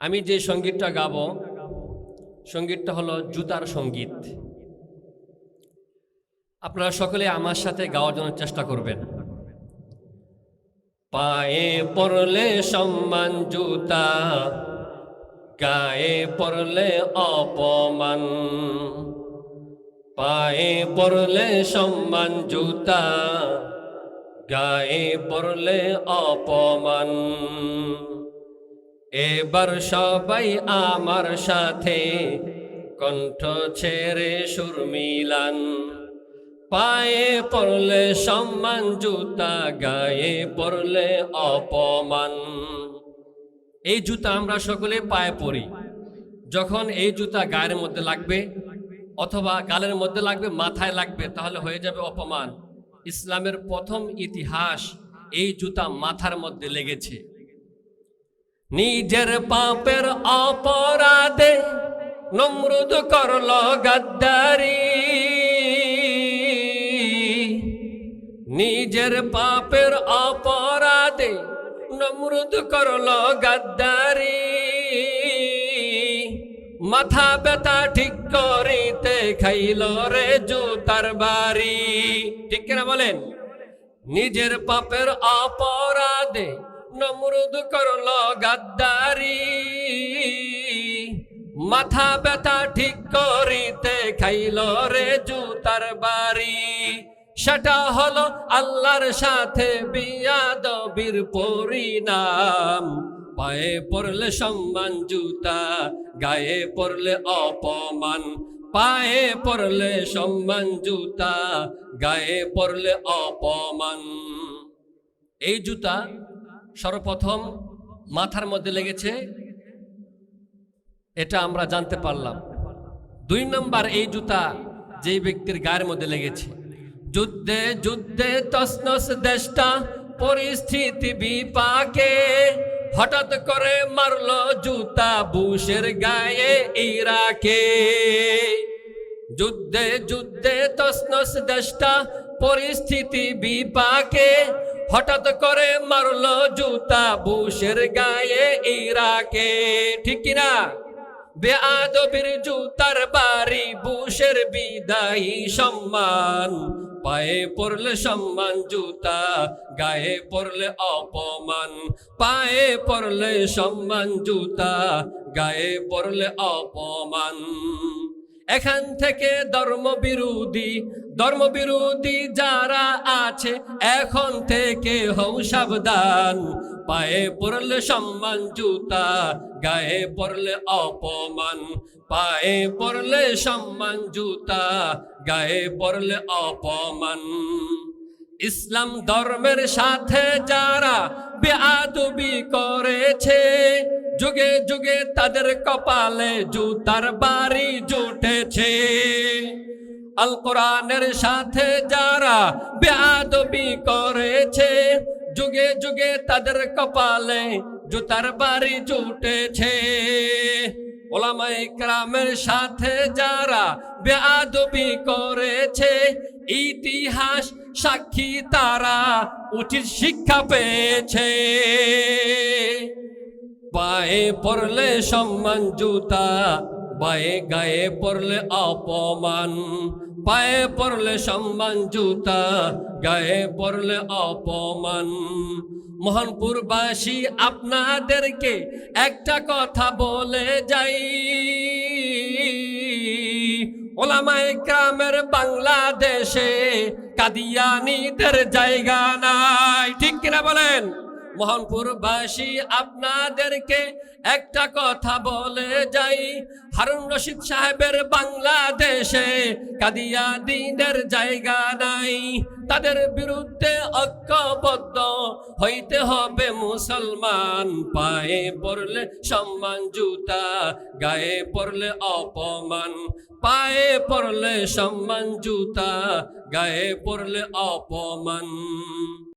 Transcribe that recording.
আমি যে সঙ্গীতটা গাবো, সঙ্গীতটা হলো জুতার সংগীত। আপনারা সকলে আমার সাথে গাওয়ার জন্য চেষ্টা করবেন। পায়ে পড়লে সম্মান জুতা, গায়ে পড়লে অপমান। পায়ে পড়লে সম্মান জুতা, গায়ে পড়লে অপমান। এবার সবাই আমার সাথে কণ্ঠ ছেড়ে সুর মিলান। পায়ে পড়লে সম্মান, জুতা গায়ে পড়লে অপমান। এই জুতা আমরা সকলে পায়ে পরি। যখন এই জুতা গায়ের মধ্যে লাগবে অথবা গালের মধ্যে লাগবে, মাথায় লাগবে, তাহলে হয়ে যাবে অপমান। ইসলামের প্রথম ইতিহাস এই জুতা মাথার মধ্যে লেগেছে। নিজের পাপের অপরাধে নমরুদ করল গাদ্দারি। নিজের পাপের অপরাধে নমরুদ করল গাদ্দারি। মাথা ব্যথা ঠিক করিতে খাইল রে জুতার বাড়ি। ঠিক কিনা বলেন? নিজের পাপের অপরাধে নমরুদ করল গাদ্দারি। মাথা ব্যথা ঠিক করিতে খাইল রে জুতার বাড়ি। সেটা হলো আল্লাহর সাথে বিয়াদবির পরিণাম। পায়ে পড়লে সম্মান জুতা, গায়ে পড়লে অপমান। পায়ে পড়লে সম্মান জুতা, গায়ে পড়লে অপমান। এই জুতা সর্বপ্রথম মাথার মধ্যে লেগেছে, এটা আমরা জানতে পারলাম। দুই নম্বর, এই জুতা যেই ব্যক্তির গায়ের মধ্যে লেগেছে। যুদ্ধে যুদ্ধে তসনস দেশটা, পরিস্থিতি বিপাকে হঠাৎ করে মারলো জুতা বুশের গায়ে ইরাকে। যুদ্ধে যুদ্ধে তসনস দেশটা, পরিস্থিতি বিপাকে হঠাৎ করে মারলো জুতা বুশের গায়ে ইরাকে। ঠিক কিনা? বেআদবির জুতার বাড়ি বুশের বিদায়ী সম্মান। পায়ে পড়লে সম্মান জুতা, গায়ে পড়লে অপমান। পায়ে পড়লে সম্মান জুতা, গায়ে পড়লে অপমান। এখান থেকে ধর্ম বিরোধী ধর্ম বিরোধী যারা আছে, এখন থেকে হও সাবধান। পায়ে পড়লে সম্মান, জুতা, গায়ে পড়লে অপমান। পায়ে পড়লে সম্মান, জুতা, গায়ে পড়লে অপমান। ইসলাম ধর্মের সাথে যারা বেআদবি করেছে, যুগে যুগে তাদের কপালে জুতার বাড়ি জুটেছে। আল কোরআনের সাথে যারা বেআদবি করেছে, যুগে যুগে তাদের কপালে জুতার বাড়ি জুটেছে। ওলামাই ক্রামের সাথে যারা বেআদবি করেছে, ইতিহাস সাক্ষী তারা উচিত শিক্ষা পেয়েছে। পায়ে পড়লে সম্মান, জুতা বায়ে গায়ে পড়লে অপমান পায়ে পড়লে সম্মান, জুতা, গায়ে পড়লে অপমান। মোহনপুরবাসী আপনাদেরকে একটা কথা বলে যাই। ওলামায়ে গ্রামের বাংলাদেশে কাদিয়ানিদের জায়গা নাই। ঠিক কিনা বলেন? মোহনপুরবাসী, আপনাদেরকে একটা কথা বলে যাই। হারুন রশিদ সাহেবের বাংলাদেশে কাদিয়া দিনের জায়গা নাই। তাদের বিরুদ্ধে ঐক্যবদ্ধ হইতে হবে মুসলমান। পায়ে পড়লে সম্মান জুতা, গায়ে পড়লে অপমান। পায়ে পড়লে সম্মান জুতা, গায়ে পড়লে অপমান।